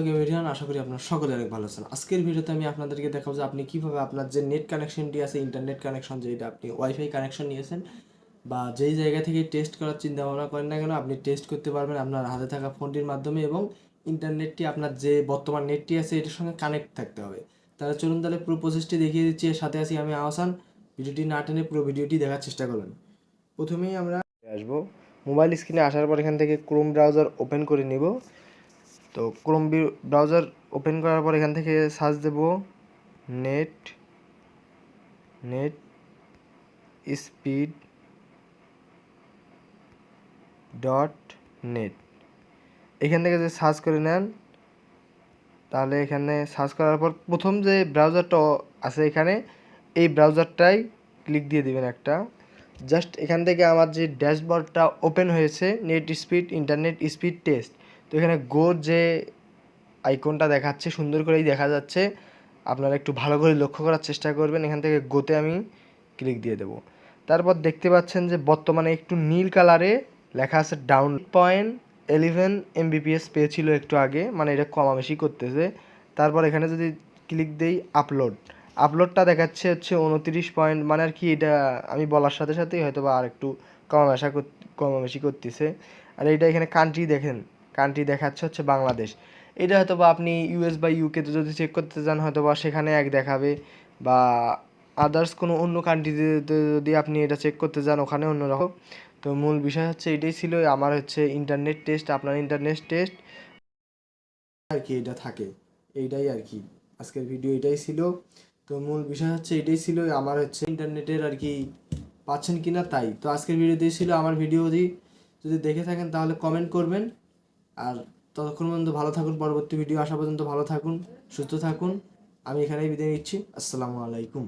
আলাইকুম এরিয়ান আশা করি আপনারা সকলে অনেক ভালো আছেন। আজকের ভিডিওতে আমি আপনাদেরকে দেখাবো যে আপনি কীভাবে আপনার যে নেট কানেকশনটি আছে ইন্টারনেট কানেকশন যেটা আপনি ওয়াইফাই কানেকশন নিয়েছেন, বা যেই জায়গা থেকে টেস্ট করার চিন্তা ভাবনা করেন না কেন, আপনি টেস্ট করতে পারবেন আপনার হাতে থাকা ফোনটির মাধ্যমে এবং ইন্টারনেটটি আপনার যে বর্তমান নেটটি আছে, এটার সঙ্গে কানেক্ট থাকতে হবে। তাহলে চলুন তাহলে পুরো প্রসেসটি দেখিয়ে দিচ্ছি। এর সাথে আছি আমি আহসান। ভিডিওটি না টেনে পুরো ভিডিওটি দেখার চেষ্টা করবেন। প্রথমেই আমরা আসব। মোবাইল স্ক্রিনে আসার পর এখান থেকে ক্রোম ব্রাউজার ওপেন করে নিব। তো ক্রোম ব্রাউজার ওপেন করার পর এখান থেকে সার্চ দেব net net speed dot net এখান থেকে যদি সার্চ করে নেন, তাহলে এখানে সার্চ করার পর প্রথম যে ব্রাউজারটা আছে এখানে, এই ব্রাউজারটাই ক্লিক দিয়ে দিবেন একটা। জাস্ট এখান থেকে আমার যে ড্যাশবোর্ডটা ওপেন হয়েছে net speed internet speed test তো এখানে গোর যে আইকনটা দেখাচ্ছে, সুন্দর করেই দেখা যাচ্ছে। আপনারা একটু ভালো করে লক্ষ্য করার চেষ্টা করবেন। এখান থেকে গোতে আমি ক্লিক দিয়ে দেবো। তারপর দেখতে পাচ্ছেন যে বর্তমানে একটু নীল কালারে লেখা আছে ডাউন পয়েন্ট এলিভেন এমবিপিএস পেয়েছিল একটু আগে। মানে এটা কমাবেশি করতেছে। তারপর এখানে যদি ক্লিক দেই আপলোড আপলোডটা দেখাচ্ছে হচ্ছে উনত্রিশ পয়েন্ট মানে আর কি এটা আমি বলার সাথে সাথেই হয়তো বা আর একটু কমাবেশা কমাবেশি করতেছে। আর এইটা এখানে কান্ট্রি দেখেন। কান্ট্রি দেখাচ্ছে হচ্ছে বাংলাদেশ। এটা হয়তো বা আপনি ইউএস বা ইউকেতে যদি চেক করতে চান হয়তো বা সেখানে এক দেখাবে বা আদার্স কোনো অন্য কান্ট্রিতে যদি আপনি এটা চেক করতে যান ওখানে অন্যরকম তো মূল বিষয় হচ্ছে এটাই ছিল, আমার হচ্ছে ইন্টারনেট টেস্ট আপনার ইন্টারনেট টেস্ট আর কি এটা থাকে, এইটাই আর কি। আজকের ভিডিও এটাই ছিল। তো মূল বিষয় হচ্ছে এটাই ছিল, আমার হচ্ছে ইন্টারনেটের আর কি পাচ্ছেন কি না তাই। তো আজকের ভিডিও দিয়ে ছিল, আমার ভিডিও যদি দেখে থাকেন তাহলে কমেন্ট করবেন। আর ততক্ষণ পর্যন্ত ভালো থাকুন, পরবর্তী ভিডিও আসা পর্যন্ত ভালো থাকুন, সুস্থ থাকুন। আমি এখানেই বিদায় নিচ্ছি। আসসালামু আলাইকুম।